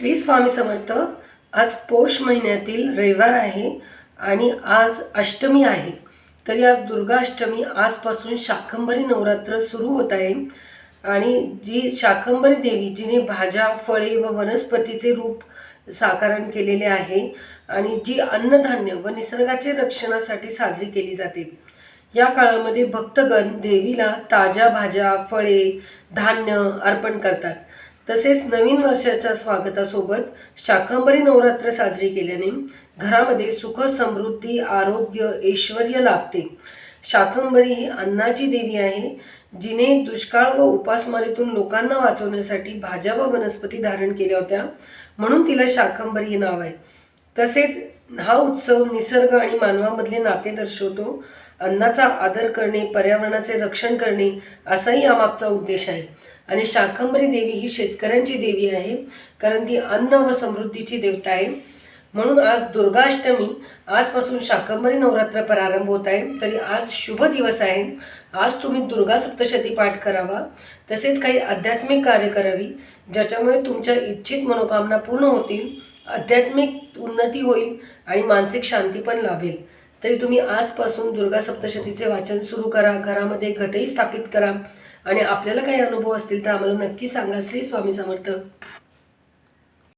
श्री स्वामी समर्थ आज पौष महिन्यातील रविवार आहे आणि आज अष्टमी आहे. तरी आज दुर्गाष्टमी आजपासून शाकंभरी नवरात्र सुरू होत आहे आणि जी शाकंभरी देवी जिने भाज्या फळे व वनस्पतीचे रूप साकारण केलेले आहे आणि जी अन्नधान्य व निसर्गाचे रक्षणासाठी साजरी केली जाते. या काळामध्ये भक्तगण देवीला ताज्या भाज्या फळे धान्य अर्पण करतात. तसेच नवीन वर्षाच्या स्वागतासोबत शाकंभरी नवरात्र साजरी केल्याने घरामध्ये सुख समृद्धी आरोग्य ऐश्वर लाभते. शाकंभरी ही अन्नाची देवी आहे जिने दुष्काळ व उपासमारीतून लोकांना वाचवण्यासाठी भाज्या व वनस्पती धारण केल्या होत्या म्हणून तिला शाकंभरी हे नाव आहे. तसेच हा उत्सव निसर्ग आणि मानवामधले नाते दर्शवतो अन्नाचा आदर करणे पर्यावरणाचे रक्षण करणे असाही यामागचा उद्देश आहे. आणि शाकंभरी देवी ही शेतकऱ्यांची देवी आहे कारण ती अन्न व समृद्धीची देवता आहे. म्हणून आज दुर्गाष्टमी आजपासून शाकंभरी नवरात्र प्रारंभ होत आहे. तरी आज शुभ दिवस आहे. आज तुम्ही दुर्गा सप्तशती पाठ करावा. तसेच काही आध्यात्मिक कार्य करावी ज्याच्यामुळे तुमच्या इच्छित मनोकामना पूर्ण होतील आध्यात्मिक उन्नती होईल आणि मानसिक शांती पण लाभेल. तरी तुम्ही आजपासून दुर्गा सप्तशतीचे वाचन सुरू करा. घरामध्ये घटही स्थापित करा. आणि आपल्याला काही अनुभव असतील तर आम्हाला नक्की सांगा. श्री स्वामी समर्थ.